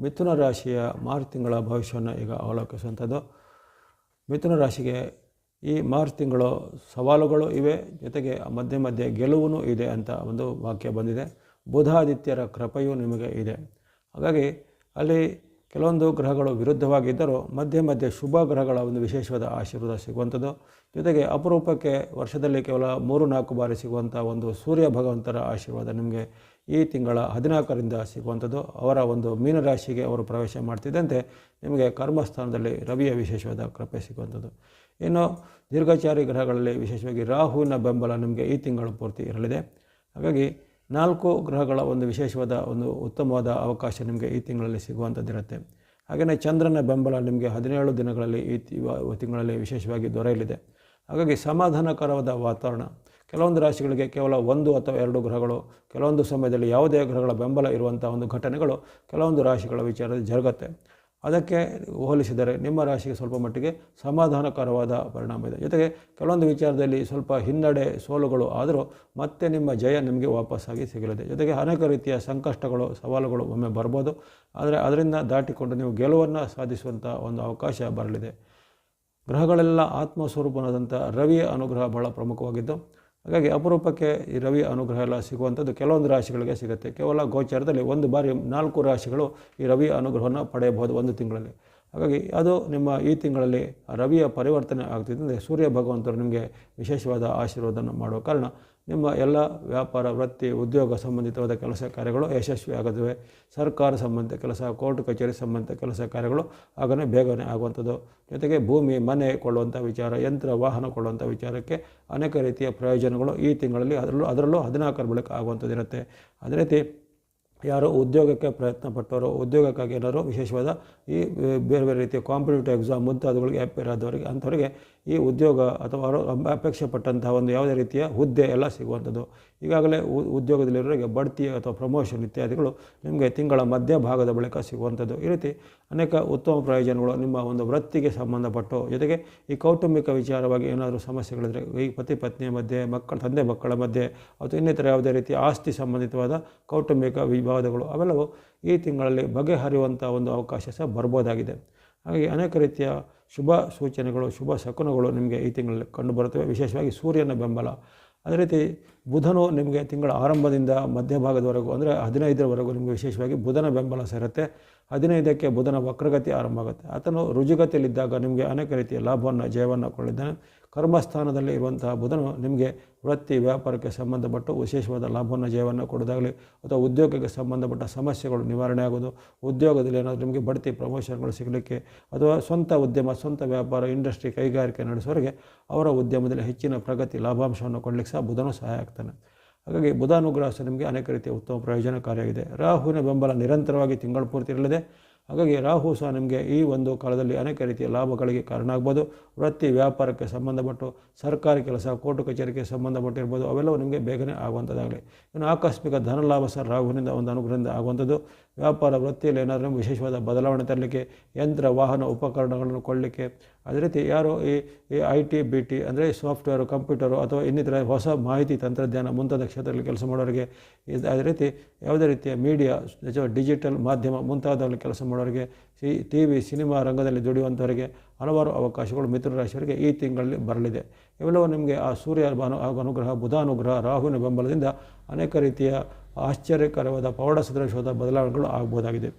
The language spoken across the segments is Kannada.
ಮಿಥುನ ರಾಶಿಯ ಮಾರ್ಚ್ ತಿಂಗಳ ಭವಿಷ್ಯವನ್ನು ಈಗ ಅವಲೋಕಿಸುವಂಥದ್ದು. ಮಿಥುನ ರಾಶಿಗೆ ಈ ಮಾರ್ಚ್ ತಿಂಗಳು ಸವಾಲುಗಳು ಇವೆ. ಜೊತೆಗೆ ಮಧ್ಯೆ ಮಧ್ಯೆ ಗೆಲುವು ಇದೆ ಅಂತ ಒಂದು ವಾಕ್ಯ ಬಂದಿದೆ. ಬುಧಾದಿತ್ಯರ ಕೃಪೆಯೂ ನಿಮಗೆ ಇದೆ. ಹಾಗಾಗಿ ಅಲ್ಲಿ ಕೆಲವೊಂದು ಗ್ರಹಗಳು ವಿರುದ್ಧವಾಗಿದ್ದರೂ ಮಧ್ಯೆ ಮಧ್ಯೆ ಶುಭ ಗ್ರಹಗಳ ಒಂದು ವಿಶೇಷವಾದ ಆಶೀರ್ವಾದ ಸಿಗುವಂಥದ್ದು. ಜೊತೆಗೆ ಅಪರೂಪಕ್ಕೆ ವರ್ಷದಲ್ಲಿ ಕೇವಲ ಮೂರು ನಾಲ್ಕು ಬಾರಿ ಸಿಗುವಂಥ ಒಂದು ಸೂರ್ಯ ಭಗವಂತರ ಆಶೀರ್ವಾದ ನಿಮಗೆ ಈ ತಿಂಗಳ ಹದಿನಾಲ್ಕರಿಂದ ಸಿಗುವಂಥದ್ದು ಅವರ ಒಂದು ಮೀನರಾಶಿಗೆ ಅವರು ಪ್ರವೇಶ ಮಾಡ್ತಿದ್ದಂತೆ ನಿಮಗೆ ಕರ್ಮಸ್ಥಾನದಲ್ಲಿ ರವಿಯ ವಿಶೇಷವಾದ ಕೃಪೆ ಸಿಗುವಂಥದ್ದು. ಇನ್ನು ದೀರ್ಘಚಾರಿ ಗ್ರಹಗಳಲ್ಲಿ ವಿಶೇಷವಾಗಿ ರಾಹುವಿನ ಬೆಂಬಲ ನಿಮಗೆ ಈ ತಿಂಗಳು ಪೂರ್ತಿ ಇರಲಿದೆ. ಹಾಗಾಗಿ ನಾಲ್ಕು ಗ್ರಹಗಳ ಒಂದು ವಿಶೇಷವಾದ ಒಂದು ಉತ್ತಮವಾದ ಅವಕಾಶ ನಿಮಗೆ ಈ ತಿಂಗಳಲ್ಲಿ ಸಿಗುವಂಥದ್ದಿರುತ್ತೆ. ಹಾಗೆಯೇ ಚಂದ್ರನ ಬೆಂಬಲ ನಿಮಗೆ ಹದಿನೇಳು ದಿನಗಳಲ್ಲಿ ಈ ತಿಂಗಳಲ್ಲಿ ವಿಶೇಷವಾಗಿ ದೊರೆಯಲಿದೆ. ಹಾಗಾಗಿ ಸಮಾಧಾನಕರವಾದ ವಾತಾವರಣ ಕೆಲವೊಂದು ರಾಶಿಗಳಿಗೆ ಕೇವಲ ಒಂದು ಅಥವಾ ಎರಡು ಗ್ರಹಗಳು, ಕೆಲವೊಂದು ಸಮಯದಲ್ಲಿ ಯಾವುದೇ ಗ್ರಹಗಳ ಬೆಂಬಲ ಇರುವಂಥ ಒಂದು ಘಟನೆಗಳು ಕೆಲವೊಂದು ರಾಶಿಗಳ ವಿಚಾರದಲ್ಲಿ ಜರುಗುತ್ತೆ. ಅದಕ್ಕೆ ಹೋಲಿಸಿದರೆ ನಿಮ್ಮ ರಾಶಿಗೆ ಸ್ವಲ್ಪ ಮಟ್ಟಿಗೆ ಸಮಾಧಾನಕರವಾದ ಪರಿಣಾಮ ಇದೆ. ಜೊತೆಗೆ ಕೆಲವೊಂದು ವಿಚಾರದಲ್ಲಿ ಸ್ವಲ್ಪ ಹಿನ್ನಡೆ, ಸೋಲುಗಳು ಆದರೂ ಮತ್ತೆ ನಿಮ್ಮ ಜಯ ನಿಮಗೆ ವಾಪಸ್ಸಾಗಿ ಸಿಗಲಿದೆ. ಜೊತೆಗೆ ಅನೇಕ ರೀತಿಯ ಸಂಕಷ್ಟಗಳು, ಸವಾಲುಗಳು ಒಮ್ಮೆ ಬರ್ಬೋದು. ಆದರೆ ಅದರಿಂದ ದಾಟಿಕೊಂಡು ನೀವು ಗೆಲುವನ್ನು ಸಾಧಿಸುವಂಥ ಒಂದು ಅವಕಾಶ ಬರಲಿದೆ. ಗ್ರಹಗಳೆಲ್ಲ ಆತ್ಮಸ್ವರೂಪನಾದಂಥ ರವಿಯ ಅನುಗ್ರಹ ಬಹಳ ಪ್ರಮುಖವಾಗಿದ್ದು ಹಾಗಾಗಿ ಅಪರೂಪಕ್ಕೆ ಈ ರವಿ ಅನುಗ್ರಹ ಎಲ್ಲ ಸಿಗುವಂಥದ್ದು ಕೆಲವೊಂದು ರಾಶಿಗಳಿಗೆ ಸಿಗುತ್ತೆ. ಕೇವಲ ಗೋಚಾರದಲ್ಲಿ ಒಂದು ಬಾರಿ ನಾಲ್ಕು ರಾಶಿಗಳು ಈ ರವಿ ಅನುಗ್ರಹವನ್ನು ಪಡೆಯಬಹುದು ಒಂದು ತಿಂಗಳಲ್ಲಿ. ಹಾಗಾಗಿ ಅದು ನಿಮ್ಮ ಈ ತಿಂಗಳಲ್ಲಿ ರವಿಯ ಪರಿವರ್ತನೆ ಆಗ್ತಿದ್ದಂತೆ ಸೂರ್ಯ ಭಗವಂತರು ನಿಮಗೆ ವಿಶೇಷವಾದ ಆಶೀರ್ವಾದವನ್ನು ಮಾಡುವ ಕಾರಣ ನಿಮ್ಮ ಎಲ್ಲ ವ್ಯಾಪಾರ, ವೃತ್ತಿ, ಉದ್ಯೋಗ ಸಂಬಂಧಿತವಾದ ಕೆಲಸ ಕಾರ್ಯಗಳು ಯಶಸ್ವಿ ಆಗುತ್ತವೆ ಸರ್ಕಾರ ಸಂಬಂಧಿತ ಕೆಲಸ, ಕೋರ್ಟ್ ಕಚೇರಿ ಸಂಬಂಧಿತ ಕೆಲಸ ಕಾರ್ಯಗಳು ಆಗನೇ ಬೇಗನೆ ಆಗುವಂಥದ್ದು. ಜೊತೆಗೆ ಭೂಮಿ, ಮನೆ ಕೊಳ್ಳುವಂಥ ವಿಚಾರ, ಯಂತ್ರ, ವಾಹನ ಕೊಳ್ಳುವಂಥ ವಿಚಾರಕ್ಕೆ ಅನೇಕ ರೀತಿಯ ಪ್ರಯೋಜನಗಳು ಈ ತಿಂಗಳಲ್ಲಿ ಅದರಲ್ಲೂ ಅದರಲ್ಲೂ ಹದಿನಾಲ್ಕರ ಬಳಿಕ ಆಗುವಂಥದ್ದು ಇರುತ್ತೆ. ಅದೇ ರೀತಿ ಯಾರು ಉದ್ಯೋಗಕ್ಕೆ ಪ್ರಯತ್ನ ಪಟ್ಟವರು ಉದ್ಯೋಗಕ್ಕಾಗಿ ಏನಾದರೂ ವಿಶೇಷವಾದ ಈ ಬೇರೆ ಬೇರೆ ರೀತಿಯ ಕಾಂಪಿಟೇಟಿವ್ ಎಕ್ಸಾಮ್ ಮುಂತಾದವುಗಳಿಗೆ ಆದವರಿಗೆ, ಅಂಥವರಿಗೆ ಈ ಉದ್ಯೋಗ ಅಥವಾ ಅಪೇಕ್ಷೆ ಪಟ್ಟಂತಹ ಒಂದು ಯಾವುದೇ ರೀತಿಯ ಹುದ್ದೆ ಎಲ್ಲ ಸಿಗುವಂಥದ್ದು. ಈಗಾಗಲೇ ಉದ್ಯೋಗದಲ್ಲಿರೋರಿಗೆ ಬಡ್ತಿ ಅಥವಾ ಪ್ರಮೋಷನ್ ಇತ್ಯಾದಿಗಳು ನಿಮಗೆ ತಿಂಗಳ ಮಧ್ಯಭಾಗದ ಬಳಿಕ ಸಿಗುವಂಥದ್ದು. ಈ ರೀತಿ ಅನೇಕ ಉತ್ತಮ ಪ್ರಯೋಜನಗಳು ನಿಮ್ಮ ಒಂದು ವೃತ್ತಿಗೆ ಸಂಬಂಧಪಟ್ಟು. ಜೊತೆಗೆ ಈ ಕೌಟುಂಬಿಕ ವಿಚಾರವಾಗಿ ಏನಾದರೂ ಸಮಸ್ಯೆಗಳಿದ್ರೆ ಈ ಪತಿ ಪತ್ನಿಯ ಮಧ್ಯೆ, ಮಕ್ಕಳ ತಂದೆ ಮಕ್ಕಳ ಮಧ್ಯೆ ಅಥವಾ ಇನ್ನಿತರ ಯಾವುದೇ ರೀತಿಯ ಆಸ್ತಿ ಸಂಬಂಧಿತವಾದ ಕೌಟುಂಬಿಕ ವಿವಾದಗಳು, ಅವೆಲ್ಲವೂ ಈ ತಿಂಗಳಲ್ಲಿ ಬಗೆಹರಿಯುವಂಥ ಒಂದು ಅವಕಾಶ ಸಹ ಬರ್ಬೋದಾಗಿದೆ. ಹಾಗಾಗಿ ಅನೇಕ ರೀತಿಯ ಶುಭ ಸೂಚನೆಗಳು, ಶುಭ ಶಕುನಗಳು ನಿಮಗೆ ಈ ತಿಂಗಳಲ್ಲಿ ಕಂಡುಬರುತ್ತವೆ ವಿಶೇಷವಾಗಿ ಸೂರ್ಯನ ಬೆಂಬಲ. ಅದೇ ರೀತಿ ಬುಧನು ನಿಮಗೆ ತಿಂಗಳ ಆರಂಭದಿಂದ ಮಧ್ಯಭಾಗದವರೆಗೂ ಅಂದರೆ ಹದಿನೈದರವರೆಗೂ ನಿಮಗೆ ವಿಶೇಷವಾಗಿ ಬುಧನ ಬೆಂಬಲ ಸೇರುತ್ತೆ. ಹದಿನೈದಕ್ಕೆ ಬುಧನ ವಕ್ರಗತಿ ಆರಂಭ ಆಗುತ್ತೆ. ಆತನು ರುಜುಗತಿಯಲ್ಲಿದ್ದಾಗ ನಿಮಗೆ ಅನೇಕ ರೀತಿಯ ಲಾಭವನ್ನು, ಜಯವನ್ನು ಕೊಳ್ಳಿದ್ದಾನೆ ಕರ್ಮಸ್ಥಾನದಲ್ಲಿ ಇರುವಂತಹ ಬುಧನು ನಿಮಗೆ ವೃತ್ತಿ ವ್ಯಾಪಾರಕ್ಕೆ ಸಂಬಂಧಪಟ್ಟು ವಿಶೇಷವಾದ ಲಾಭವನ್ನು, ಜಯವನ್ನು ಕೊಡೋದಾಗಲಿ ಅಥವಾ ಉದ್ಯೋಗಕ್ಕೆ ಸಂಬಂಧಪಟ್ಟ ಸಮಸ್ಯೆಗಳು ನಿವಾರಣೆ ಆಗೋದು, ಉದ್ಯೋಗದಲ್ಲಿ ಏನಾದರೂ ನಿಮಗೆ ಬಡ್ತಿ ಪ್ರಮೋಷನ್ಗಳು ಸಿಗಲಿಕ್ಕೆ ಅಥವಾ ಸ್ವಂತ ಉದ್ಯಮ, ಸ್ವಂತ ವ್ಯಾಪಾರ, ಇಂಡಸ್ಟ್ರಿ ಕೈಗಾರಿಕೆ ನಡೆಸೋರಿಗೆ ಅವರ ಉದ್ಯಮದಲ್ಲಿ ಹೆಚ್ಚಿನ ಪ್ರಗತಿ, ಲಾಭಾಂಶವನ್ನು ಕೊಡಲಿಕ್ಕೆ ಸಹ ಬುಧನು ಸಹಾಯ ಆಗ್ತಾನೆ. ಹಾಗಾಗಿ ಬುಧಾನುಗ್ರಹ ನಿಮಗೆ ಅನೇಕ ರೀತಿಯ ಉತ್ತಮ ಪ್ರಯೋಜನಕಾರಿಯಾಗಿದೆ. ರಾಹುವಿನ ಬೆಂಬಲ ನಿರಂತರವಾಗಿ ತಿಂಗಳು ಪೂರ್ತಿ ಇರಲಿದೆ. ಹಾಗಾಗಿ ರಾಹು ಸಹ ನಿಮಗೆ ಈ ಒಂದು ಕಾಲದಲ್ಲಿ ಅನೇಕ ರೀತಿಯ ಲಾಭಗಳಿಗೆ ಕಾರಣ ಆಗ್ಬೋದು ವೃತ್ತಿ ವ್ಯಾಪಾರಕ್ಕೆ ಸಂಬಂಧಪಟ್ಟು ಸರ್ಕಾರಿ ಕೆಲಸ, ಕೋರ್ಟು ಕಚೇರಿಗೆ ಸಂಬಂಧಪಟ್ಟಿರ್ಬೋದು, ಅವೆಲ್ಲವೂ ನಿಮಗೆ ಬೇಗನೆ ಆಗುವಂಥದ್ದಾಗಲಿ. ಇನ್ನು ಆಕಸ್ಮಿಕ ಧನ ಲಾಭ ಸಹ ರಾಹುವಿನಿಂದ ಒಂದು ಅನುಗ್ರಹದಿಂದ ಆಗುವಂಥದ್ದು. ವ್ಯಾಪಾರ ವೃತ್ತಿಯಲ್ಲಿ ಏನಾದರೂ ವಿಶೇಷವಾದ ಬದಲಾವಣೆ ತರಲಿಕ್ಕೆ ಯಂತ್ರ, ವಾಹನ, ಉಪಕರಣಗಳನ್ನು ಕೊಡಲಿಕ್ಕೆ ಅದೇ ರೀತಿ ಯಾರು ಈ ಈ ಐ ಟಿ ಬಿ ಟಿ ಅಂದರೆ ಸಾಫ್ಟ್ವೇರು ಕಂಪ್ಯೂಟರು ಅಥವಾ ಇನ್ನಿತರ ಹೊಸ ಮಾಹಿತಿ ತಂತ್ರಜ್ಞಾನ ಮುಂತಾದ ಕ್ಷೇತ್ರದಲ್ಲಿ ಕೆಲಸ ಮಾಡೋರಿಗೆ ಅದೇ ರೀತಿ ಯಾವುದೇ ರೀತಿಯ ಮೀಡಿಯಾ ಅಥವಾ ಡಿಜಿಟಲ್ ಮಾಧ್ಯಮ ಮುಂತಾದವರಲ್ಲಿ ಕೆಲಸ ಮಾಡೋರಿಗೆ ಸಿ ಟಿ ವಿ ಸಿನಿಮಾ ರಂಗದಲ್ಲಿ ದುಡಿಯುವಂಥವರಿಗೆ ಹಲವಾರು ಅವಕಾಶಗಳು ಮಿಥುನ ರಾಶಿಯವರಿಗೆ ಈ ತಿಂಗಳಲ್ಲಿ ಬರಲಿದೆ. ಇವೆಲ್ಲವೂ ನಿಮಗೆ ಆ ಸೂರ್ಯ ಅನುಗ್ರಹ ಬುಧಾನುಗ್ರಹ ರಾಹುವಿನ ಬೆಂಬಲದಿಂದ ಅನೇಕ ರೀತಿಯ ಆಶ್ಚರ್ಯಕರವಾದ ಪೌಢ ಸದೃಶವಾದ ಬದಲಾವಣೆಗಳು ಆಗ್ಬೋದಾಗಿದೆ.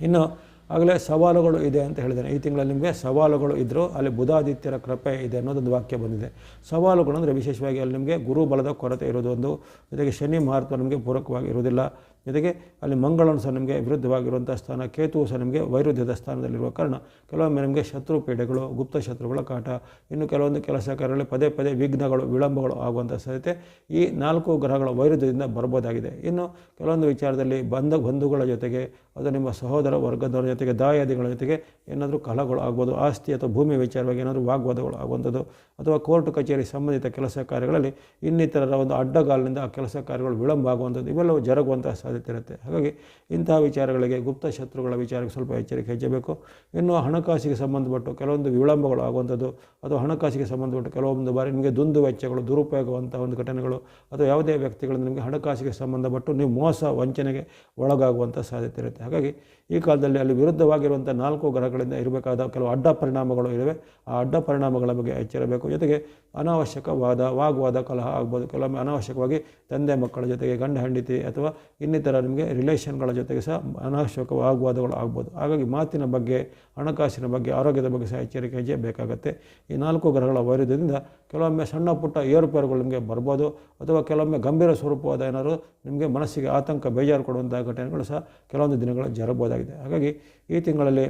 ಇನ್ನು ಆಗಲೇ ಸವಾಲುಗಳು ಇದೆ ಅಂತ ಹೇಳಿದ್ದೇನೆ. ಈ ತಿಂಗಳಲ್ಲಿ ನಿಮಗೆ ಸವಾಲುಗಳು ಇದ್ದರೂ ಅಲ್ಲಿ ಬುಧಾದಿತ್ಯರ ಕೃಪೆ ಇದೆ ಅನ್ನೋದೊಂದು ವಾಕ್ಯ ಬಂದಿದೆ. ಸವಾಲುಗಳು ಅಂದರೆ ವಿಶೇಷವಾಗಿ ಅಲ್ಲಿ ನಿಮಗೆ ಗುರು ಬಲದ ಕೊರತೆ ಇರೋದು ಒಂದು. ಜೊತೆಗೆ ಶನಿ ಮಹತ್ವ ನಿಮಗೆ ಪೂರಕವಾಗಿ ಇರೋದಿಲ್ಲ ಜೊತೆಗೆ ಅಲ್ಲಿ ಮಂಗಳನು ಸಹ ನಿಮಗೆ ವಿರುದ್ಧವಾಗಿರುವಂಥ ಸ್ಥಾನ, ಕೇತುವು ಸಹ ನಿಮಗೆ ವೈರುಧ್ಯದ ಸ್ಥಾನದಲ್ಲಿರುವ ಕಾರಣ ಕೆಲವೊಮ್ಮೆ ನಿಮಗೆ ಶತ್ರು ಪೀಡೆಗಳು, ಗುಪ್ತ ಶತ್ರುಗಳ ಕಾಟ, ಇನ್ನು ಕೆಲವೊಂದು ಕೆಲಸ ಕಾರ್ಯಗಳಲ್ಲಿ ಪದೇ ಪದೇ ವಿಘ್ನಗಳು, ವಿಳಂಬಗಳು ಆಗುವಂಥ ಸಾಧ್ಯತೆ ಈ ನಾಲ್ಕು ಗ್ರಹಗಳ ವೈರುಧ್ಯದಿಂದ ಬರ್ಬೋದಾಗಿದೆ. ಇನ್ನು ಕೆಲವೊಂದು ವಿಚಾರದಲ್ಲಿ ಬಂಧ ಬಂಧುಗಳ ಜೊತೆಗೆ ಅದು ನಿಮ್ಮ ಸಹೋದರ ವರ್ಗದವರ ಜೊತೆಗೆ ದಾಯಾದಿಗಳ ಜೊತೆಗೆ ಏನಾದರೂ ಕಲಹಗಳು ಆಗ್ಬೋದು ಆಸ್ತಿ ಅಥವಾ ಭೂಮಿ ವಿಚಾರವಾಗಿ ಏನಾದರೂ ವಾಗ್ವಾದಗಳು ಆಗುವಂಥದ್ದು ಅಥವಾ ಕೋರ್ಟ್ ಕಚೇರಿ ಸಂಬಂಧಿತ ಕೆಲಸ ಕಾರ್ಯಗಳಲ್ಲಿ ಇನ್ನಿತರರ ಒಂದು ಅಡ್ಡಗಾಲಿನಿಂದ ಆ ಕೆಲಸ ಕಾರ್ಯಗಳು ವಿಳಂಬ ಆಗುವಂಥದ್ದು, ಇವೆಲ್ಲವೂ ಜರುಗುವಂಥ ಸಾಧ್ಯತೆ ಇರುತ್ತೆ. ಹಾಗಾಗಿ ಇಂತಹ ವಿಚಾರಗಳಿಗೆ ಗುಪ್ತ ಶತ್ರುಗಳ ವಿಚಾರಕ್ಕೆ ಸ್ವಲ್ಪ ಎಚ್ಚರಿಕೆ ಹೆಚ್ಚಬೇಕು. ಇನ್ನು ಹಣಕಾಸಿಗೆ ಸಂಬಂಧಪಟ್ಟು ಕೆಲವೊಂದು ವಿಳಂಬಗಳು ಆಗುವಂಥದ್ದು ಅಥವಾ ಹಣಕಾಸಿಗೆ ಸಂಬಂಧಪಟ್ಟು ಕೆಲವೊಂದು ಬಾರಿ ನಿಮಗೆ ದುಂದು ವೆಚ್ಚಗಳು ದುರುಪಯೋಗವಂಥ ಒಂದು ಘಟನೆಗಳು, ಅಥವಾ ಯಾವುದೇ ವ್ಯಕ್ತಿಗಳಿಂದ ನಿಮಗೆ ಹಣಕಾಸಿಗೆ ಸಂಬಂಧಪಟ್ಟು ನೀವು ಮೋಸ, ವಂಚನೆಗೆ ಒಳಗಾಗುವಂಥ ಸಾಧ್ಯತೆ ಇರುತ್ತೆ. ಹಾಗಾಗಿ ಈ ಕಾಲದಲ್ಲಿ ಅಲ್ಲಿ ವಿರುದ್ಧವಾಗಿರುವಂಥ ನಾಲ್ಕು ಗ್ರಹಗಳಿಂದ ಇರಬೇಕಾದ ಕೆಲವು ಅಡ್ಡ ಪರಿಣಾಮಗಳು ಇವೆ ಆ ಅಡ್ಡ ಪರಿಣಾಮಗಳ ಬಗ್ಗೆ ಎಚ್ಚರಬೇಕು. ಜೊತೆಗೆ ಅನಾವಶ್ಯಕವಾದ, ವಾಗ್ವಾದ ಕಲಹ ಆಗ್ಬೋದು. ಕೆಲವೊಮ್ಮೆ ಅನಾವಶ್ಯಕವಾಗಿ ತಂದೆ ಮಕ್ಕಳ ಜೊತೆಗೆ ಗಂಡ, ಹೆಂಡತಿ ಅಥವಾ ಇನ್ನಿತರ ನಿಮಗೆ ರಿಲೇಷನ್ಗಳ ಜೊತೆಗೆ ಸಹ ಅನಾವಶ್ಯಕ ವಾಗ್ವಾದಗಳು ಆಗ್ಬೋದು. ಹಾಗಾಗಿ ಮಾತಿನ ಬಗ್ಗೆ, ಹಣಕಾಸಿನ ಬಗ್ಗೆ, ಆರೋಗ್ಯದ ಬಗ್ಗೆ ಸಹ ಎಚ್ಚರಿಕೆ ಹೆಜ್ಜೆ ಬೇಕಾಗುತ್ತೆ. ಈ ನಾಲ್ಕು ಗ್ರಹಗಳ ವೈರುಧ್ಯದಿಂದ ಕೆಲವೊಮ್ಮೆ ಸಣ್ಣ ಪುಟ್ಟ ಏರುಪೇರುಗಳು ನಿಮಗೆ ಬರ್ಬೋದು. ಅಥವಾ ಕೆಲವೊಮ್ಮೆ ಗಂಭೀರ ಸ್ವರೂಪವಾದ ಏನಾದರೂ ನಿಮಗೆ ಮನಸ್ಸಿಗೆ ಆತಂಕ, ಬೇಜಾರು ಕೊಡುವಂಥ ಘಟನೆಗಳು ಸಹ ಕೆಲವೊಂದು ದಿನಗಳು ಜರಬಹುದಾಗಿದೆ ಹಾಗಾಗಿ ಈ ತಿಂಗಳಲ್ಲಿ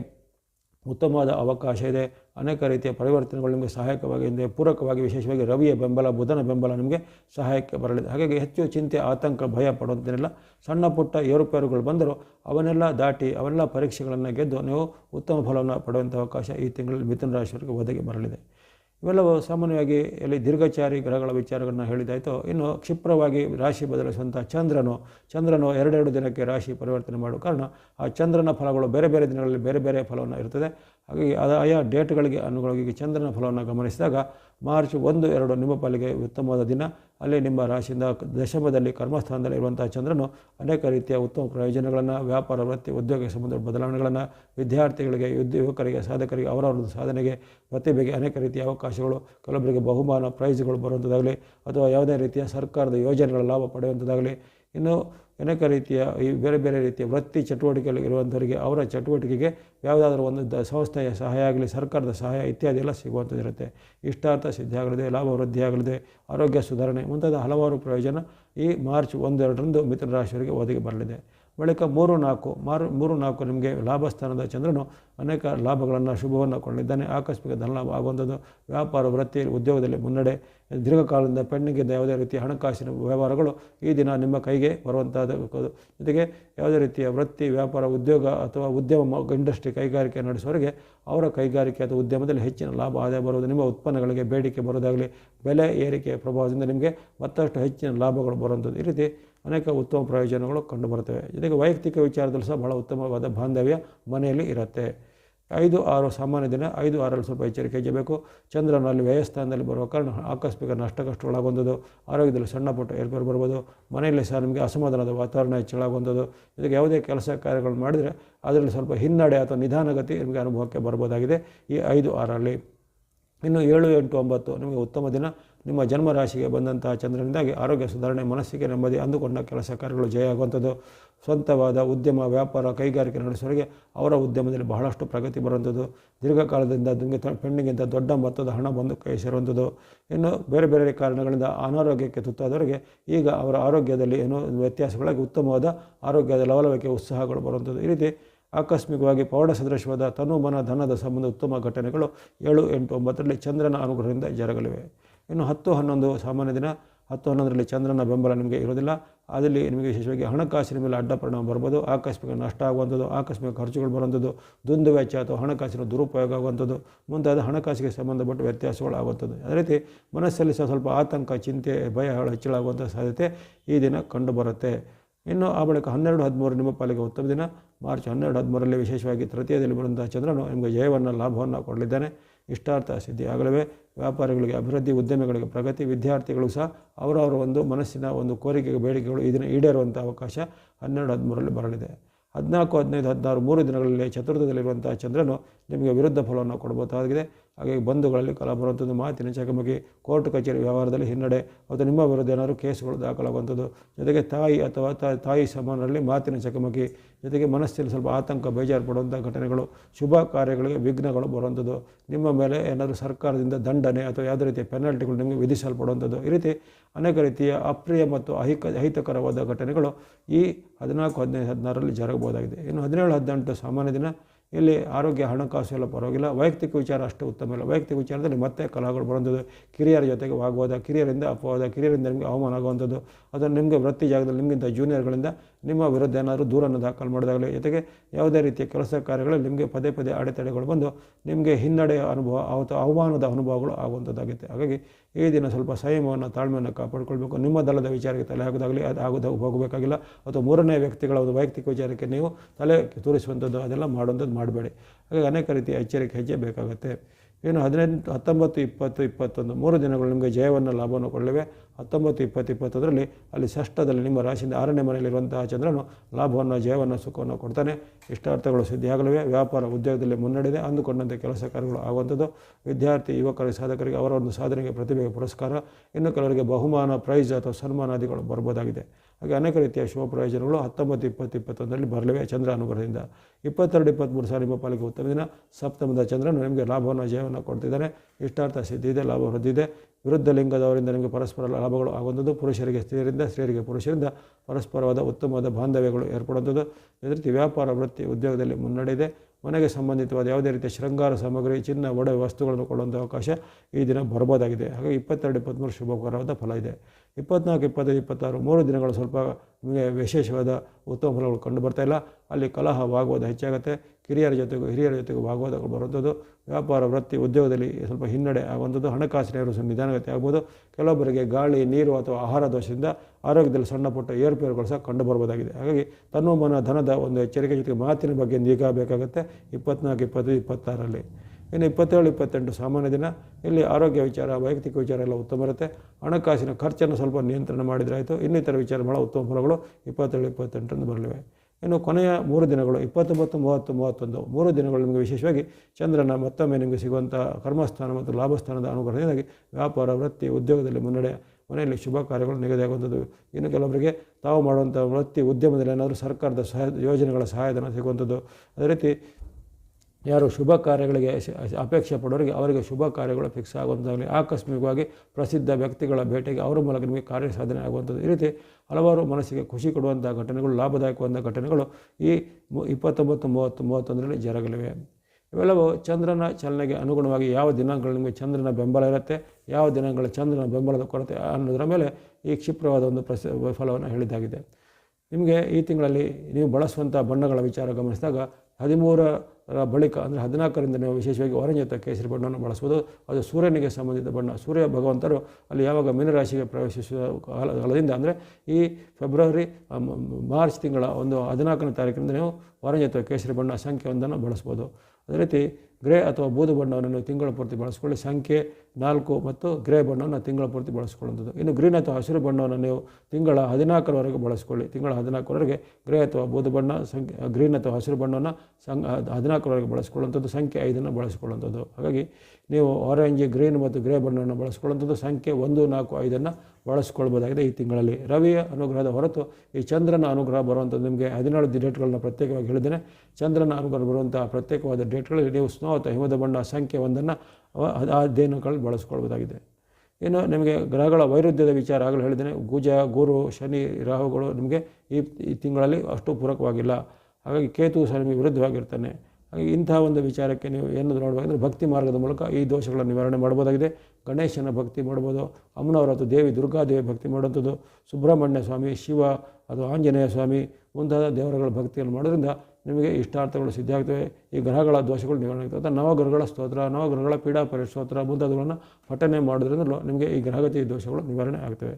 ಉತ್ತಮವಾದ ಅವಕಾಶ ಇದೆ. ಅನೇಕ ರೀತಿಯ ಪರಿವರ್ತನೆಗಳು ನಿಮಗೆ ಸಹಾಯಕವಾಗಿದೆ ಪೂರಕವಾಗಿ ವಿಶೇಷವಾಗಿ ರವಿಯ ಬೆಂಬಲ, ಬುಧನ ಬೆಂಬಲ ನಿಮಗೆ ಸಹಾಯಕ್ಕೆ ಬರಲಿದೆ. ಹಾಗಾಗಿ ಹೆಚ್ಚು ಚಿಂತೆ, ಆತಂಕ, ಭಯ ಪಡುವಂತೇನಿಲ್ಲ ಸಣ್ಣ ಪುಟ್ಟ ಏರುಪೇರುಗಳು ಬಂದರೂ ಅವನ್ನೆಲ್ಲ ದಾಟಿ ಅವೆಲ್ಲ ಪರೀಕ್ಷೆಗಳನ್ನು ಗೆದ್ದು ನೀವು ಉತ್ತಮ ಫಲವನ್ನು ಪಡೆಯುವಂಥ ಅವಕಾಶ ಈ ತಿಂಗಳಲ್ಲಿ ಮಿಥುನ ರಾಶಿಯವರಿಗೆ ಒದಗಿ ಬರಲಿದೆ. ಇವೆಲ್ಲವೂ ಸಾಮಾನ್ಯವಾಗಿ ಇಲ್ಲಿ ದೀರ್ಘಚಾರಿ ಗ್ರಹಗಳ ವಿಚಾರಗಳನ್ನು ಹೇಳಿದಾಯಿತು. ಇನ್ನು ಕ್ಷಿಪ್ರವಾಗಿ ರಾಶಿ ಬದಲಿಸುವಂಥ ಚಂದ್ರನು ಚಂದ್ರನು ಎರಡೆರಡು ದಿನಕ್ಕೆ ರಾಶಿ ಪರಿವರ್ತನೆ ಮಾಡುವ ಕಾರಣ ಆ ಚಂದ್ರನ ಫಲಗಳು ಬೇರೆ ಬೇರೆ ದಿನಗಳಲ್ಲಿ ಬೇರೆ ಬೇರೆ ಫಲವನ್ನು ಇರ್ತದೆ. ಹಾಗಾಗಿ ಆಯಾ ಡೇಟ್ಗಳಿಗೆ ಅನುಗುಣವಾಗಿ ಚಂದ್ರನ ಫಲವನ್ನು ಗಮನಿಸಿದಾಗ ಮಾರ್ಚ್ ಒಂದು, ಎರಡು ನಿಮ್ಮ ಪಾಲಿಗೆ ಉತ್ತಮವಾದ ದಿನ. ಅಲ್ಲಿ ನಿಮ್ಮ ರಾಶಿಯಿಂದ ದಶಮದಲ್ಲಿ ಕರ್ಮಸ್ಥಾನದಲ್ಲಿ ಇರುವಂಥ ಚಂದ್ರನು ಅನೇಕ ರೀತಿಯ ಉತ್ತಮ ಪ್ರಯೋಜನಗಳನ್ನು, ವ್ಯಾಪಾರ ವೃತ್ತಿ, ಉದ್ಯೋಗ ಸಂಬಂಧ ಬದಲಾವಣೆಗಳನ್ನು, ವಿದ್ಯಾರ್ಥಿಗಳಿಗೆ, ಯುವಕರಿಗೆ, ಸಾಧಕರಿಗೆ, ಅವರವರ ಸಾಧನೆಗೆ, ಪ್ರತಿಭೆಗೆ ಅನೇಕ ರೀತಿಯ ಅವಕಾಶಗಳು, ಕೆಲವೊಬ್ಬರಿಗೆ ಬಹುಮಾನ ಪ್ರೈಸ್ಗಳು ಬರುವಂಥದ್ದಾಗಲಿ ಅಥವಾ ಯಾವುದೇ ರೀತಿಯ ಸರ್ಕಾರದ ಯೋಜನೆಗಳ ಲಾಭ ಪಡೆಯುವಂಥದ್ದಾಗಲಿ ಇನ್ನು ಅನೇಕ ರೀತಿಯ, ಈ ಬೇರೆ ಬೇರೆ ರೀತಿಯ ವೃತ್ತಿ ಚಟುವಟಿಕೆಗಳು ಇರುವಂಥವರಿಗೆ ಅವರ ಚಟುವಟಿಕೆಗೆ ಯಾವುದಾದ್ರೂ ಒಂದು ದ ಸಂಸ್ಥೆಯ ಸಹಾಯ ಆಗಲಿ, ಸರ್ಕಾರದ ಸಹಾಯ ಇತ್ಯಾದಿ ಎಲ್ಲ ಸಿಗುವಂಥದ್ದಿರುತ್ತೆ ಇಷ್ಟಾರ್ಥ ಸಿದ್ಧಿಯಾಗಲಿದೆ ಲಾಭ ವೃದ್ಧಿಯಾಗಲಿದೆ ಆರೋಗ್ಯ ಸುಧಾರಣೆ ಮುಂತಾದ ಹಲವಾರು ಪ್ರಯೋಜನ ಈ ಮಾರ್ಚ್ ಒಂದೆರಡರಂದು ಮಿಥುನ ರಾಶಿಯವರಿಗೆ ಒದಗಿ ಬರಲಿದೆ. ಬಳಿಕ ಮೂರು ನಾಲ್ಕು, ಮಾರು, ಮೂರು ನಾಲ್ಕು ನಿಮಗೆ ಲಾಭಸ್ಥಾನದ ಚಂದ್ರನು ಅನೇಕ ಲಾಭಗಳನ್ನು, ಶುಭವನ್ನು ಕೊಂಡಿದ್ದಾನೆ ಆಕಸ್ಮಿಕ ಧನಲಾಭ ಆಗುವಂಥದ್ದು ವ್ಯಾಪಾರ, ವೃತ್ತಿ, ಉದ್ಯೋಗದಲ್ಲಿ ಮುನ್ನಡೆ, ದೀರ್ಘಕಾಲದಿಂದ ಪೆಂಡಿಂಗಿದ್ದ ಯಾವುದೇ ರೀತಿಯ ಹಣಕಾಸಿನ ವ್ಯವಹಾರಗಳು ಈ ದಿನ ನಿಮ್ಮ ಕೈಗೆ ಬರುವಂಥದ್ದು. ಜೊತೆಗೆ ಯಾವುದೇ ರೀತಿಯ ವೃತ್ತಿ, ವ್ಯಾಪಾರ, ಉದ್ಯೋಗ ಅಥವಾ ಉದ್ಯಮ ಇಂಡಸ್ಟ್ರಿ ಕೈಗಾರಿಕೆ ನಡೆಸುವವರಿಗೆ ಅವರ ಕೈಗಾರಿಕೆ ಅಥವಾ ಉದ್ಯಮದಲ್ಲಿ ಹೆಚ್ಚಿನ ಲಾಭ ಆದಾಯ ಬರುವುದು ನಿಮ್ಮ ಉತ್ಪನ್ನಗಳಿಗೆ ಬೇಡಿಕೆ ಬರೋದಾಗಲಿ ಬೆಲೆ ಏರಿಕೆಯ ಪ್ರಭಾವದಿಂದ ನಿಮಗೆ ಮತ್ತಷ್ಟು ಹೆಚ್ಚಿನ ಲಾಭಗಳು ಬರುವಂಥದ್ದು. ಈ ರೀತಿ ಅನೇಕ ಉತ್ತಮ ಪ್ರಯೋಜನಗಳು ಕಂಡುಬರುತ್ತವೆ. ಜೊತೆಗೆ ವೈಯಕ್ತಿಕ ವಿಚಾರದಲ್ಲೂ ಸಹ ಬಹಳ ಉತ್ತಮವಾದ ಬಾಂಧವ್ಯ ಮನೆಯಲ್ಲಿ ಇರುತ್ತೆ. ಐದು ಆರು ಸಾಮಾನ್ಯ ದಿನ, ಐದು ಆರಲ್ಲಿ ಸ್ವಲ್ಪ ಎಚ್ಚರಿಕೆ ಹೆಚ್ಚಬೇಕು ಚಂದ್ರನಲ್ಲಿ ವ್ಯಯಸ್ಥಾನದಲ್ಲಿ ಬರುವ ಕಾರಣ ಆಕಸ್ಮಿಕ ನಷ್ಟ ಕಷ್ಟಗಳಾಗುವಂಥದ್ದು ಆರೋಗ್ಯದಲ್ಲಿ ಸಣ್ಣ ಪುಟ್ಟ ಏರ್ಪೇರು ಬರ್ಬೋದು. ಮನೆಯಲ್ಲಿ ಸಹ ನಿಮಗೆ ಅಸಮಾಧಾನದ ವಾತಾವರಣ ಹೆಚ್ಚಳಾಗುವಂಥದ್ದು. ಇದಕ್ಕೆ ಯಾವುದೇ ಕೆಲಸ ಕಾರ್ಯಗಳು ಮಾಡಿದರೆ ಅದರಲ್ಲಿ ಸ್ವಲ್ಪ ಹಿನ್ನಡೆ ಅಥವಾ ನಿಧಾನಗತಿ ನಿಮಗೆ ಅನುಭವಕ್ಕೆ ಬರ್ಬೋದಾಗಿದೆ. ಈ ಐದು ಆರಲ್ಲಿ ಇನ್ನು ಏಳು ಎಂಟು ಒಂಬತ್ತು ನಿಮಗೆ ಉತ್ತಮ ದಿನ. ನಿಮ್ಮ ಜನ್ಮ ರಾಶಿಗೆ ಬಂದಂತಹ ಚಂದ್ರನಿಂದಾಗಿ ಆರೋಗ್ಯ ಸುಧಾರಣೆ, ಮನಸ್ಸಿಗೆ ನೆಮ್ಮದಿ, ಅಂದುಕೊಂಡ ಕೆಲಸ ಕಾರ್ಯಗಳು ಜಯ ಆಗುವಂಥದ್ದು. ಸ್ವಂತವಾದ ಉದ್ಯಮ, ವ್ಯಾಪಾರ, ಕೈಗಾರಿಕೆ ನಡೆಸುವವರಿಗೆ ಅವರ ಉದ್ಯಮದಲ್ಲಿ ಬಹಳಷ್ಟು ಪ್ರಗತಿ ಬರುವಂಥದ್ದು. ದೀರ್ಘಕಾಲದಿಂದ ನಿಮಗೆ ಪೆಂಡಿಂಗಿಂತ ದೊಡ್ಡ ಮೊತ್ತದ ಹಣ ಬಂದು ಕೈ ಸೇರುವಂಥದ್ದು. ಇನ್ನು ಬೇರೆ ಬೇರೆ ಕಾರಣಗಳಿಂದ ಅನಾರೋಗ್ಯಕ್ಕೆ ತುತ್ತಾದವರಿಗೆ ಈಗ ಅವರ ಆರೋಗ್ಯದಲ್ಲಿ ಏನೋ ವ್ಯತ್ಯಾಸಗಳಾಗಿ ಉತ್ತಮವಾದ ಆರೋಗ್ಯದ ಲವಲವಿಕೆ, ಉತ್ಸಾಹಗಳು ಬರುವಂಥದ್ದು. ಈ ರೀತಿ ಆಕಸ್ಮಿಕವಾಗಿ ಪೌಢ ಸದೃಶವಾದ ತನುಮನ ಧನದ ಸಂಬಂಧ ಉತ್ತಮ ಘಟನೆಗಳು ಏಳು, ಎಂಟು, ಒಂಬತ್ತರಲ್ಲಿ ಚಂದ್ರನ ಅನುಗ್ರಹದಿಂದ ಜರಗಲಿವೆ. ಇನ್ನು ಹತ್ತು, ಹನ್ನೊಂದು ಸಾಮಾನ್ಯ ದಿನ, ಹತ್ತು, ಹನ್ನೊಂದರಲ್ಲಿ ಚಂದ್ರನ ಬೆಂಬಲ ನಿಮಗೆ ಇರೋದಿಲ್ಲ ಅದರಲ್ಲಿ ನಿಮಗೆ ವಿಶೇಷವಾಗಿ ಹಣಕಾಸಿನ ಮೇಲೆ ಅಡ್ಡ ಪರಿಣಾಮ ಬರ್ಬೋದು ಆಕಸ್ಮಿಕ ನಷ್ಟ ಆಗುವಂಥದ್ದು, ಆಕಸ್ಮಿಕ ಖರ್ಚುಗಳು ಬರುವಂಥದ್ದು, ದುಂದು ವೆಚ್ಚ ಅಥವಾ ಹಣಕಾಸಿನ ದುರುಪಯೋಗ ಆಗುವಂಥದ್ದು, ಮುಂತಾದ ಹಣಕಾಸಿಗೆ ಸಂಬಂಧಪಟ್ಟ ವ್ಯತ್ಯಾಸಗಳು ಆಗುವಂಥದ್ದು. ಅದೇ ರೀತಿ ಮನಸ್ಸಲ್ಲಿ ಸಹ ಸ್ವಲ್ಪ ಆತಂಕ, ಚಿಂತೆ, ಭಯ ಹೆಚ್ಚಳಾಗುವಂಥ ಸಾಧ್ಯತೆ ಈ ದಿನ ಕಂಡುಬರುತ್ತೆ. ಇನ್ನು ಆ ಬಳಿಕ ಹನ್ನೆರಡು, ಹದಿಮೂರು ನಿಮ್ಮ ಪಾಲಿಗೆ ಉತ್ತಮ ದಿನ. ಮಾರ್ಚ್ ಹನ್ನೆರಡು, ಹದಿಮೂರರಲ್ಲಿ ವಿಶೇಷವಾಗಿ ತೃತೀಯದಲ್ಲಿ ಬರುವಂತಹ ಚಂದ್ರನು ನಿಮಗೆ ಜಯವನ್ನು ಲಾಭವನ್ನು ಕೊಡಲಿದ್ದಾನೆ. ಇಷ್ಟಾರ್ಥ ಸಿದ್ಧಿ ಆಗಲವೇ ವ್ಯಾಪಾರಿಗಳಿಗೆ, ಅಭಿವೃದ್ಧಿ ಉದ್ಯಮಿಗಳಿಗೆ, ಪ್ರಗತಿ ವಿದ್ಯಾರ್ಥಿಗಳು ಸಹ ಅವರವರ ಒಂದು ಮನಸ್ಸಿನ ಒಂದು ಕೋರಿಕೆಗೆ, ಬೇಡಿಕೆಗಳು ಇದನ್ನು ದಿನ ಈಡೇರುವಂಥ ಅವಕಾಶ ಹನ್ನೆರಡು, ಹದಿಮೂರರಲ್ಲಿ ಬರಲಿದೆ. ಹದಿನಾಲ್ಕು, ಹದಿನೈದು, ಹದಿನಾರು, ಮೂರು ದಿನಗಳಲ್ಲಿ ಚತುರ್ಥದಲ್ಲಿರುವಂಥ ಚಂದ್ರನು ನಿಮಗೆ ವಿರುದ್ಧ ಫಲವನ್ನು ಕೊಡಬಹುದಾಗಿದೆ ಹಾಗೆ ಬಂಧುಗಳಲ್ಲಿ ಕಲ ಬರುವಂಥದ್ದು, ಮಾತಿನ ಚಕಮಕಿ, ಕೋರ್ಟ್ ಕಚೇರಿ ವ್ಯವಹಾರದಲ್ಲಿ ಹಿನ್ನಡೆ ಅಥವಾ ನಿಮ್ಮ ವಿರುದ್ಧ ಏನಾದರೂ ಕೇಸುಗಳು ದಾಖಲಾಗುವಂಥದ್ದು. ಜೊತೆಗೆ ತಾಯಿ ಅಥವಾ ತಾಯಿ ಸಮಾನರಲ್ಲಿ ಮಾತಿನ ಚಕಮಕಿ, ಜೊತೆಗೆ ಮನಸ್ಸಿನಲ್ಲಿ ಸ್ವಲ್ಪ ಆತಂಕ ಬೇಜಾರು ಪಡುವಂಥ ಘಟನೆಗಳು, ಶುಭ ಕಾರ್ಯಗಳಿಗೆ ವಿಘ್ನಗಳು ಬರುವಂಥದ್ದು. ನಿಮ್ಮ ಮೇಲೆ ಏನಾದರೂ ಸರ್ಕಾರದಿಂದ ದಂಡನೆ ಅಥವಾ ಯಾವುದೇ ರೀತಿಯ ಪೆನಾಲ್ಟಿಗಳು ನಿಮಗೆ ವಿಧಿಸಲ್ಪಡುವಂಥದ್ದು. ಈ ರೀತಿ ಅನೇಕ ರೀತಿಯ ಅಪ್ರಿಯ ಮತ್ತು ಅಹಿಕ, ಅಹಿತಕರವಾದ ಘಟನೆಗಳು ಈ ಹದಿನಾಲ್ಕು, ಹದಿನೈದು, ಹದಿನಾರರಲ್ಲಿ ಜರಗಬಹುದಾಗಿದೆ. ಇನ್ನು ಹದಿನೇಳು, ಹದಿನೆಂಟು ಸಾಮಾನ್ಯ ದಿನ ಇಲ್ಲಿ ಆರೋಗ್ಯ, ಹಣಕಾಸು ಎಲ್ಲ ಪರವಾಗಿಲ್ಲ. ವೈಯಕ್ತಿಕ ವಿಚಾರ ಅಷ್ಟು ಉತ್ತಮ ಇಲ್ಲ. ವೈಯಕ್ತಿಕ ವಿಚಾರದಲ್ಲಿ ಮತ್ತೆ ಕಲಾಗಳು ಬರುವಂಥದ್ದು. ಕಿರಿಯರ ಜೊತೆಗೆ ವಾಗ್ವಾದ ಕಿರಿಯರಿಂದ ಅಪವಾದ ಕಿರಿಯರಿಂದ ನಿಮಗೆ ಅವಮಾನ ಆಗುವಂಥದ್ದು. ಅದನ್ನು ನಿಮಗೆ ವೃತ್ತಿ ಜಾಗದಲ್ಲಿ ನಿಮಗಿಂತ ಜೂನಿಯರ್ಗಳಿಂದ ನಿಮ್ಮ ವಿರುದ್ಧ ಏನಾದರೂ ದೂರನ್ನು ದಾಖಲು ಮಾಡಿದಾಗಲಿ, ಜೊತೆಗೆ ಯಾವುದೇ ರೀತಿಯ ಕೆಲಸ ಕಾರ್ಯಗಳಲ್ಲಿ ನಿಮಗೆ ಪದೇ ಪದೇ ಅಡೆತಡೆಗಳು ಬಂದು ನಿಮಗೆ ಹಿನ್ನಡೆಯ ಅನುಭವ ಅಥವಾ ಅವಮಾನದ ಅನುಭವಗಳು ಆಗುವಂಥದ್ದಾಗುತ್ತೆ. ಹಾಗಾಗಿ ಈ ದಿನ ಸ್ವಲ್ಪ ಸಂಯಮವನ್ನು, ತಾಳ್ಮೆಯನ್ನು ಕಾಪಾಡಿಕೊಳ್ಬೇಕು. ನಿಮ್ಮ ದಳದ ವಿಚಾರಕ್ಕೆ ತಲೆ ಹಾಕೋದಾಗಲಿ, ಅದು ಆಗೋದು ಹೋಗಬೇಕಾಗಿಲ್ಲ. ಅಥವಾ ಮೂರನೇ ವ್ಯಕ್ತಿಗಳ ಒಂದು ವೈಯಕ್ತಿಕ ವಿಚಾರಕ್ಕೆ ನೀವು ತಲೆ ತೋರಿಸುವಂಥದ್ದು, ಅದೆಲ್ಲ ಮಾಡುವಂಥದ್ದು ಮಾಡಬೇಡಿ. ಹಾಗಾಗಿ ಅನೇಕ ರೀತಿಯ ಎಚ್ಚರಿಕೆ, ಹೆಜ್ಜೆ ಬೇಕಾಗುತ್ತೆ. ಏನು ಹದಿನೆಂಟು ಹತ್ತೊಂಬತ್ತು, ಇಪ್ಪತ್ತು, ಇಪ್ಪತ್ತೊಂದು, ಮೂರು ದಿನಗಳು ನಿಮಗೆ ಜಯವನ್ನು ಲಾಭವನ್ನು ಕೊಡಲಿವೆ. ಹತ್ತೊಂಬತ್ತು, ಇಪ್ಪತ್ತು, ಇಪ್ಪತ್ತೊಂದರಲ್ಲಿ ಅಲ್ಲಿ ಷಷ್ಠದಲ್ಲಿ ನಿಮ್ಮ ರಾಶಿಯಿಂದ ಆರನೇ ಮನೆಯಲ್ಲಿರುವಂತಹ ಚಂದ್ರನು ಲಾಭವನ್ನು, ಜಯವನ್ನು, ಸುಖವನ್ನು ಕೊಡ್ತಾನೆ. ಇಷ್ಟಾರ್ಥಗಳು ಸಿದ್ಧಿಯಾಗಲಿವೆ. ವ್ಯಾಪಾರ ಉದ್ಯೋಗದಲ್ಲಿ ಮುನ್ನಡೆದೆ ಅಂದುಕೊಂಡಂತೆ ಕೆಲಸ ಕಾರ್ಯಗಳು ಆಗುವಂಥದ್ದು. ವಿದ್ಯಾರ್ಥಿ ಯುವಕರಿಗೆ ಸಾಧಕರಿಗೆ ಅವರ ಒಂದು ಸಾಧನೆಗೆ ಪ್ರತಿಭೆಗೆ ಪುರಸ್ಕಾರ. ಇನ್ನು ಕೆಲವರಿಗೆ ಬಹುಮಾನ ಪ್ರೈಸ್ ಅಥವಾ ಸನ್ಮಾನಾದಿಗಳು ಬರ್ಬೋದಾಗಿದೆ. ಹಾಗೆ ಅನೇಕ ರೀತಿಯ ಶುಭ ಪ್ರಯೋಜನಗಳು ಹತ್ತೊಂಬತ್ತು, ಇಪ್ಪತ್ತು, ಇಪ್ಪತ್ತೊಂದರಲ್ಲಿ ಬರಲಿವೆ ಚಂದ್ರ ಅನುಗ್ರಹದಿಂದ ಇಪ್ಪತ್ತೆರಡು, ಇಪ್ಪತ್ತ್ಮೂರು ಸಾವಿರ ನಿಮ್ಮ ಪಾಲಿಗೆ ಉತ್ತಮ ದಿನ. ಸಪ್ತಮದ ಚಂದ್ರನು ನಿಮಗೆ ಲಾಭವನ್ನು, ಜಯವನ್ನು ಕೊಡ್ತಿದ್ದಾನೆ. ಇಷ್ಟಾರ್ಥ ಸಿದ್ಧಿ ಇದೆ, ಲಾಭ ವೃದ್ಧಿದೆ ವಿರುದ್ಧ ಲಿಂಗದವರಿಂದ ನಿಮಗೆ ಪರಸ್ಪರ ಲಾಭಗಳು ಆಗುವಂಥದ್ದು. ಪುರುಷರಿಗೆ, ಸ್ತ್ರೀಯರಿಂದ, ಸ್ತ್ರೀಯರಿಗೆ, ಪುರುಷರಿಂದ ಪರಸ್ಪರವಾದ ಉತ್ತಮವಾದ ಬಾಂಧವ್ಯಗಳು ಏರ್ಪಡುವಂಥದ್ದು. ಅದೇ ರೀತಿ ವ್ಯಾಪಾರ, ವೃತ್ತಿ, ಉದ್ಯೋಗದಲ್ಲಿ ಮುನ್ನಡೆಯಿದೆ. ಮನೆಗೆ ಸಂಬಂಧಿತವಾದ ಯಾವುದೇ ರೀತಿಯ ಶೃಂಗಾರ ಸಾಮಗ್ರಿ, ಚಿನ್ನ ಒಡೆ ವಸ್ತುಗಳನ್ನು ಕೊಡುವಂಥ ಅವಕಾಶ ಈ ದಿನ ಬರ್ಬೋದಾಗಿದೆ. ಹಾಗೆ ಇಪ್ಪತ್ತೆರಡು, ಇಪ್ಪತ್ತ್ಮೂರು ಶುಭಕರವಾದ ಫಲ ಇದೆ. ಇಪ್ಪತ್ನಾಲ್ಕು, ಇಪ್ಪತ್ತೈದು, ಇಪ್ಪತ್ತಾರು, ಮೂರು ದಿನಗಳು ಸ್ವಲ್ಪ ನಿಮಗೆ ವಿಶೇಷವಾದ ಉತ್ತಮ ಫಲಗಳು ಕಂಡು ಬರ್ತಾ ಇಲ್ಲ. ಅಲ್ಲಿ ಕಲಹ ವಾಗ್ವಾದ ಹೆಚ್ಚಾಗುತ್ತೆ. ಕಿರಿಯರ ಜೊತೆಗೂ, ಹಿರಿಯರ ಜೊತೆಗೂ ವಾಗ್ವಾದಗಳು ಬರುವಂಥದ್ದು. ವ್ಯಾಪಾರ, ವೃತ್ತಿ, ಉದ್ಯೋಗದಲ್ಲಿ ಸ್ವಲ್ಪ ಹಿನ್ನಡೆ ಆಗುವಂಥದ್ದು. ಹಣಕಾಸಿನ ಏರು ನಿಧಾನಗತಿ ಆಗ್ಬೋದು. ಕೆಲವೊಬ್ಬರಿಗೆ ಗಾಳಿ, ನೀರು ಅಥವಾ ಆಹಾರ ದೋಷದಿಂದ ಆರೋಗ್ಯದಲ್ಲಿ ಸಣ್ಣ ಪುಟ್ಟ ಏರುಪೇರುಗಳು ಸಹ ಕಂಡು ಹಾಗಾಗಿ ತನ್ನೋಮನ ಧನದ ಒಂದು ಎಚ್ಚರಿಕೆ ಜೊತೆಗೆ ಮಾತಿನ ಬಗ್ಗೆ ನೀಗಬೇಕಾಗುತ್ತೆ ಇಪ್ಪತ್ನಾಲ್ಕು, ಇಪ್ಪತ್ತೈದು, ಇಪ್ಪತ್ತಾರರಲ್ಲಿ. ಇನ್ನು ಇಪ್ಪತ್ತೇಳು, ಇಪ್ಪತ್ತೆಂಟು ಸಾಮಾನ್ಯ ದಿನ. ಇಲ್ಲಿ ಆರೋಗ್ಯ ವಿಚಾರ, ವೈಯಕ್ತಿಕ ವಿಚಾರ ಎಲ್ಲ ಉತ್ತಮ ಇರುತ್ತೆ. ಹಣಕಾಸಿನ ಖರ್ಚನ್ನು ಸ್ವಲ್ಪ ನಿಯಂತ್ರಣ ಮಾಡಿದರೆ ಆಯಿತು. ಇನ್ನಿತರ ವಿಚಾರ ಭಾಳ ಉತ್ತಮ ಫಲಗಳು ಇಪ್ಪತ್ತೇಳು, ಇಪ್ಪತ್ತೆಂಟರಂದು ಬರಲಿವೆ. ಇನ್ನು ಕೊನೆಯ ಮೂರು ದಿನಗಳು, ಇಪ್ಪತ್ತೊಂಬತ್ತು, ಮೂವತ್ತು, ಮೂವತ್ತೊಂದು, ಮೂರು ದಿನಗಳು ನಿಮಗೆ ವಿಶೇಷವಾಗಿ ಚಂದ್ರನ ಮತ್ತೊಮ್ಮೆ ನಿಮಗೆ ಸಿಗುವಂಥ ಕರ್ಮಸ್ಥಾನ ಮತ್ತು ಲಾಭಸ್ಥಾನದ ಅನುಗ್ರಹದಿಂದಾಗಿ ವ್ಯಾಪಾರ, ವೃತ್ತಿ, ಉದ್ಯೋಗದಲ್ಲಿ ಮುನ್ನಡೆ, ಮನೆಯಲ್ಲಿ ಶುಭ ಕಾರ್ಯಗಳು ನಿಗದಿಯಾಗುವಂಥದ್ದು ಇನ್ನು ಕೆಲವರಿಗೆ ತಾವು ಮಾಡುವಂಥ ವೃತ್ತಿ ಉದ್ಯಮದಲ್ಲಿ ಏನಾದರೂ ಸರ್ಕಾರದ ಸಹಾಯ, ಯೋಜನೆಗಳ ಸಹಾಯಧನ ಸಿಗುವಂಥದ್ದು. ಅದೇ ರೀತಿ ಯಾರು ಶುಭ ಕಾರ್ಯಗಳಿಗೆ ಅಪೇಕ್ಷೆ ಪಡೋರಿಗೆ ಅವರಿಗೆ ಶುಭ ಕಾರ್ಯಗಳು ಫಿಕ್ಸ್ ಆಗುವಂಥದ್ದಾಗಲಿ ಆಕಸ್ಮಿಕವಾಗಿ ಪ್ರಸಿದ್ಧ ವ್ಯಕ್ತಿಗಳ ಭೇಟಿಗೆ ಅವರ ಮೂಲಕ ನಿಮಗೆ ಕಾರ್ಯ ಸಾಧನೆ ಆಗುವಂಥದ್ದು. ಈ ರೀತಿ ಹಲವಾರು ಮನಸ್ಸಿಗೆ ಖುಷಿ ಕೊಡುವಂಥ ಘಟನೆಗಳು ಲಾಭದಾಯಕವಾದ ಘಟನೆಗಳು ಈ ಇಪ್ಪತ್ತೊಂಬತ್ತು, ಮೂವತ್ತು, ಮೂವತ್ತೊಂದರಲ್ಲಿ ಜರಗಲಿವೆ. ಇವೆಲ್ಲವೂ ಚಂದ್ರನ ಚಲನೆಗೆ ಅನುಗುಣವಾಗಿ ಯಾವ ದಿನಾಂಕಗಳು ನಿಮಗೆ ಚಂದ್ರನ ಬೆಂಬಲ ಇರುತ್ತೆ, ಯಾವ ದಿನಾಂಕಗಳ ಚಂದ್ರನ ಬೆಂಬಲದ ಕೊರತೆ ಅನ್ನೋದರ ಮೇಲೆ ಈ ಕ್ಷಿಪ್ರವಾದ ಒಂದು ಪ್ರಸ ಫಲವನ್ನು ಹೇಳಿದ್ದಾಗಿದೆ. ನಿಮಗೆ ಈ ತಿಂಗಳಲ್ಲಿ ನೀವು ಬಳಸುವಂಥ ಬಣ್ಣಗಳ ವಿಚಾರ ಗಮನಿಸಿದಾಗ ಹದಿಮೂರರ ಬಳಿಕ, ಅಂದರೆ ಹದಿನಾಲ್ಕರಿಂದ ನೀವು ವಿಶೇಷವಾಗಿ ಅಥವಾ ಕೇಸರಿ ಬಣ್ಣವನ್ನು ಬಳಸ್ಬೋದು. ಅದು ಸೂರ್ಯನಿಗೆ ಸಂಬಂಧಿತ ಬಣ್ಣ. ಸೂರ್ಯ ಭಗವಂತರು ಅಲ್ಲಿ ಯಾವಾಗ ಮೀನರಾಶಿಗೆ ಪ್ರವೇಶಿಸುವ ಕಾಲ, ಕಾಲದಿಂದ ಅಂದರೆ ಈ ಫೆಬ್ರವರಿ ಮಾರ್ಚ್ ತಿಂಗಳ ಒಂದು ಹದಿನಾಲ್ಕನೇ ತಾರೀಕಿನಿಂದ ನೀವು ಅಥವಾ ಕೇಸರಿ ಬಣ್ಣ ಸಂಖ್ಯೆ ಒಂದನ್ನು ಬಳಸ್ಬೋದು. ಅದೇ ರೀತಿ ಗ್ರೇ ಅಥವಾ ಬೂದು ಬಣ್ಣವನ್ನು ತಿಂಗಳ ಪೂರ್ತಿ ಬಳಸ್ಕೊಳ್ಳಿ. ಸಂಖ್ಯೆ ನಾಲ್ಕು ಮತ್ತು ಗ್ರೇ ಬಣ್ಣವನ್ನು ತಿಂಗಳ ಪೂರ್ತಿ ಬಳಸ್ಕೊಳ್ಳುವಂಥದ್ದು. ಇನ್ನು ಗ್ರೀನ್ ಅಥವಾ ಹಸಿರು ಬಣ್ಣವನ್ನು ನೀವು ತಿಂಗಳ ಹದಿನಾಲ್ಕರವರೆಗೆ ಬಳಸ್ಕೊಳ್ಳಿ. ತಿಂಗಳ ಹದಿನಾಲ್ಕರವರೆಗೆ ಗ್ರೇ ಅಥವಾ ಬೂದು ಬಣ್ಣ, ಸಂಖ್ಯೆ ಗ್ರೀನ್ ಅಥವಾ ಹಸಿರು ಬಣ್ಣವನ್ನು ಸಂಗ್ ಹದಿನಾಲ್ಕರವರೆಗೆ ಬಳಸ್ಕೊಳ್ಳುವಂಥದ್ದು, ಸಂಖ್ಯೆ ಐದನ್ನು ಬಳಸ್ಕೊಳ್ಳುವಂಥದ್ದು. ಹಾಗಾಗಿ ನೀವು ಆರೆಂಜ್ ಗ್ರೀನ್ ಮತ್ತು ಗ್ರೇ ಬಣ್ಣವನ್ನು ಬಳಸ್ಕೊಳ್ಳುವಂಥದ್ದು, ಸಂಖ್ಯೆ ಒಂದು, ನಾಲ್ಕು, ಐದನ್ನು ಬಳಸ್ಕೊಳ್ಬೋದಾಗಿದೆ ಈ ತಿಂಗಳಲ್ಲಿ. ರವಿಯ ಅನುಗ್ರಹದ ಹೊರತು ಈ ಚಂದ್ರನ ಅನುಗ್ರಹ ಬರುವಂಥದ್ದು ನಿಮಗೆ ಹದಿನೇಳು ಡೇಟ್ಗಳನ್ನ ಪ್ರತ್ಯೇಕವಾಗಿ ಹೇಳಿದ್ದೇನೆ. ಚಂದ್ರನ ಅನುಗ್ರಹ ಬರುವಂಥ ಪ್ರತ್ಯೇಕವಾದ ಡೇಟ್ಗಳಲ್ಲಿ ನೀವು ಸ್ನೋ ಅಥವಾ ಹಿಮದ ಬಣ್ಣ, ಸಂಖ್ಯೆ ಒಂದನ್ನು ಆ ಅಧ್ಯಯನಗಳು ಬಳಸ್ಕೊಳ್ಬೋದಾಗಿದೆ. ಇನ್ನು ನಿಮಗೆ ಗ್ರಹಗಳ ವೈರುಧ್ಯದ ವಿಚಾರ ಆಗಲೂ ಹೇಳಿದ್ದೇನೆ. ಗುಜ ಗುರು, ಶನಿ, ರಾಹುಗಳು ನಿಮಗೆ ಈ ಈ ತಿಂಗಳಲ್ಲಿ ಅಷ್ಟು ಪೂರಕವಾಗಿಲ್ಲ. ಹಾಗಾಗಿ ಕೇತು ಸಹ ನಿಮಗೆ ವಿರುದ್ಧವಾಗಿರ್ತಾನೆ. ಹಾಗೆ ಇಂತಹ ಒಂದು ವಿಚಾರಕ್ಕೆ ನೀವು ಏನು ನೋಡಬೇಕಂದ್ರೆ ಭಕ್ತಿ ಮಾರ್ಗದ ಮೂಲಕ ಈ ದೋಷಗಳ ನಿವಾರಣೆ ಮಾಡ್ಬೋದಾಗಿದೆ. ಗಣೇಶನ ಭಕ್ತಿ ಮಾಡ್ಬೋದು, ಅಮ್ಮನವರ ಅಥವಾ ದೇವಿ ದುರ್ಗಾದೇವಿ ಭಕ್ತಿ ಮಾಡುವಂಥದ್ದು, ಸುಬ್ರಹ್ಮಣ್ಯ ಸ್ವಾಮಿ, ಶಿವ ಅಥವಾ ಆಂಜನೇಯ ಸ್ವಾಮಿ ಮುಂತಾದ ದೇವರುಗಳ ಭಕ್ತಿಯನ್ನು ಮಾಡೋದ್ರಿಂದ ನಿಮಗೆ ಇಷ್ಟಾರ್ಥಗಳು ಸಿದ್ಧ ಆಗ್ತವೆ. ಈ ಗ್ರಹಗಳ ದೋಷಗಳು ನಿವಾರಣೆ ಆಗ್ತವೆ. ನವಗ್ರಹಗಳ ಸ್ತೋತ್ರ, ನವಗ್ರಹಗಳ ಪೀಡಾ ಪರಿಸ್ತೋತ್ರ ಮುಂತಾದವುಗಳನ್ನು ಪಠನೆ ಮಾಡೋದ್ರಿಂದ ನಿಮಗೆ ಈ ಗ್ರಹಗತಿ ದೋಷಗಳು ನಿವಾರಣೆ ಆಗ್ತವೆ.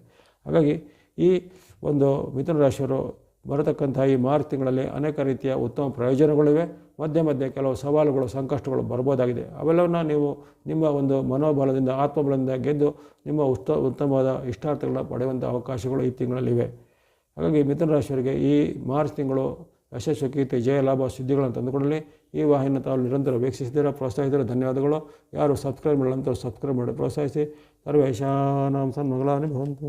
ಹಾಗಾಗಿ ಈ ಒಂದು ಮಿಥುನ ರಾಶಿಯವರು ಬರತಕ್ಕಂಥ ಈ ಮಾರ್ಚ್ ತಿಂಗಳಲ್ಲಿ ಅನೇಕ ರೀತಿಯ ಉತ್ತಮ ಪ್ರಯೋಜನಗಳಿವೆ. ಮಧ್ಯೆ ಮಧ್ಯೆ ಕೆಲವು ಸವಾಲುಗಳು, ಸಂಕಷ್ಟಗಳು ಬರ್ಬೋದಾಗಿದೆ. ಅವೆಲ್ಲವನ್ನ ನೀವು ನಿಮ್ಮ ಒಂದು ಮನೋಬಲದಿಂದ, ಆತ್ಮಬಲದಿಂದ ಗೆದ್ದು ನಿಮ್ಮ ಉತ್ತ ಉತ್ತಮವಾದ ಇಷ್ಟಾರ್ಥಗಳನ್ನ ಪಡೆಯುವಂಥ ಅವಕಾಶಗಳು ಈ ತಿಂಗಳಲ್ಲಿವೆ. ಹಾಗಾಗಿ ಮಿಥುನ ರಾಶಿಯವರಿಗೆ ಈ ಮಾರ್ಚ್ ತಿಂಗಳು ಯಶಸ್ವಿ ಕೀರ್ತಿ ಜಯ, ಲಾಭ ಸುದ್ದಿಗಳನ್ನು ತಂದುಕೊಡಲಿ. ಈ ವಾಹಿನಿಯನ್ನು ತಾವು ನಿರಂತರ ವೀಕ್ಷಿಸಿದ್ದೀರ ಪ್ರೋತ್ಸಾಹಿಸಿದರೆ ಧನ್ಯವಾದಗಳು. ಯಾರು ಸಬ್ಸ್ಕ್ರೈಬ್ ಮಾಡಲಂತ ಸಬ್ಸ್ಕ್ರೈಬ್ ಮಾಡಿ ಪ್ರೋತ್ಸಾಹಿಸಿ. ಸರ್ವೇಶಾನಾಂ ಸನ್ಮಂಗಳಾನಿ ಭವಂತು.